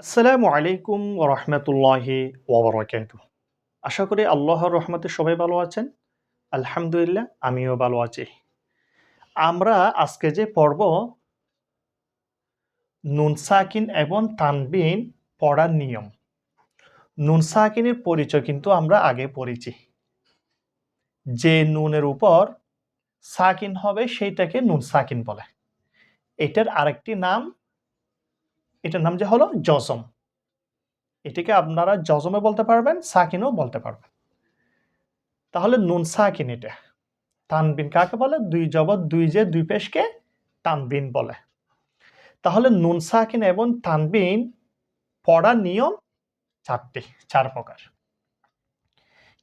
আসসালামু আলাইকুম রহমতুল্লাহি ওবরাকাত আশা করি আল্লাহর রহমতে সবাই ভালো আছেন। আলহামদুলিল্লাহ, আমিও ভালো আছি। আমরা আজকে যে পড়ব নুন সাকিন এবং তানবিন পড়ার নিয়ম। নুন সাকিনের পরিচয় কিন্তু আমরা আগে পড়েছি। যে নুনের উপর সাকিন হবে, সেইটাকে নুন সাকিন বলে। এটার আরেকটি নাম এটার নাম যে হলো জজম এটিকে আপনারা জজমে বলতে পারবেন, সাকিনও বলতে পারবেন। তাহলে নুন সাকিন এটা। তানবিন কাকে বলে? দুই জবর দুই যে, দুই পেশকে তানবিন বলে। তাহলে নুন সাকিন এবং তানবিন পড়ার নিয়ম চারটি, চার প্রকার।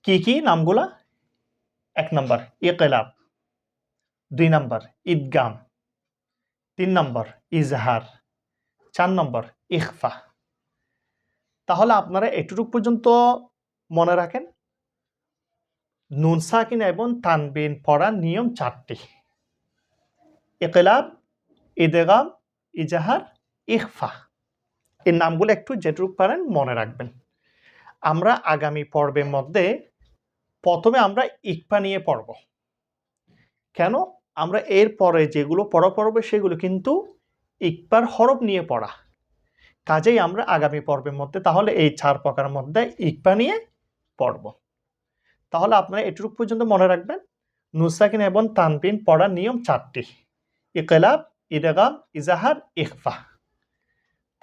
কি কি নামগুলা? এক নম্বর, ইকলাব। দুই নম্বর, ঈদগাম। তিন নম্বর, ইজহার। চার নম্বর, ইখফা। তাহলে আপনারা এটুকু পর্যন্ত মনে রাখেন। নুন সাকিন এবং তানবিন পড়ার নিয়ম চারটি। ইকলাব, ইদেগাম, ইজাহার, ইখফা। এর নামগুলো একটু যেটুকু পারেন মনে রাখবেন। আমরা আগামী পর্বের মধ্যে প্রথমে আমরা ইকফা নিয়ে পড়ব। কেন? আমরা এর পরে যেগুলো পড়া পড়বে সেগুলো কিন্তু ইকবার হরফ নিয়ে পড়া। কাজেই আমরা আগামী পর্বের মধ্যে তাহলে এই চার প্রকার মধ্যে ইকপা নিয়ে পড়ব। তাহলে আপনারা এটুকু পর্যন্ত মনে রাখবেন, নুসাকিন এবং তানবিন পড়ার নিয়ম চারটি, ইকলাব ইদাগাম ইজাহার ইকফা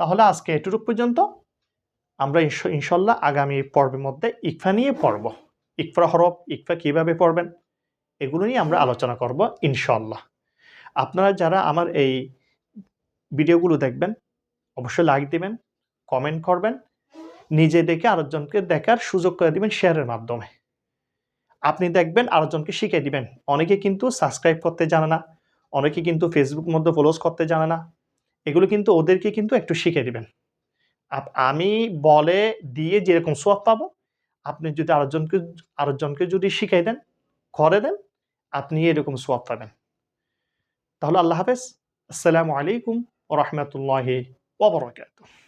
তাহলে আজকে এটুকু পর্যন্ত আমরা ইনশাল্লাহ আগামী পর্বের মধ্যে ইকফা নিয়ে পড়ব। ইকফা হরফ ইকফা কীভাবে পড়বেন, এগুলো নিয়ে আমরা আলোচনা করব ইনশাল্লাহ। আপনারা যারা আমার এই ভিডিওগুলো দেখবেন, অবশ্যই লাইক দিবেন কমেন্ট করবেন, নিজে দেখে আরেকজনকে দেখার সুযোগ করে দিবেন শেয়ারের মাধ্যমে। আপনি দেখবেন আরেকজনকে শিখিয়ে দিবেন। অনেকে কিন্তু সাবস্ক্রাইব করতে জানে না, অনেকে কিন্তু ফেসবুক মধ্যে ফলোস করতে জানে না। এগুলো কিন্তু ওদেরকে কিন্তু একটু শিখিয়ে দিবেন। আমি বলে দিয়ে যেরকম সোয়াব পাবো, আপনি যদি আরেকজনকে আরেকজনকে যদি শিখিয়ে দেন, করে দেন, আপনি এরকম সোয়াব পাবেন। তাহলে আল্লাহ হাফেজ। আসসালামু আলাইকুম। ورحمة الله وبركاته.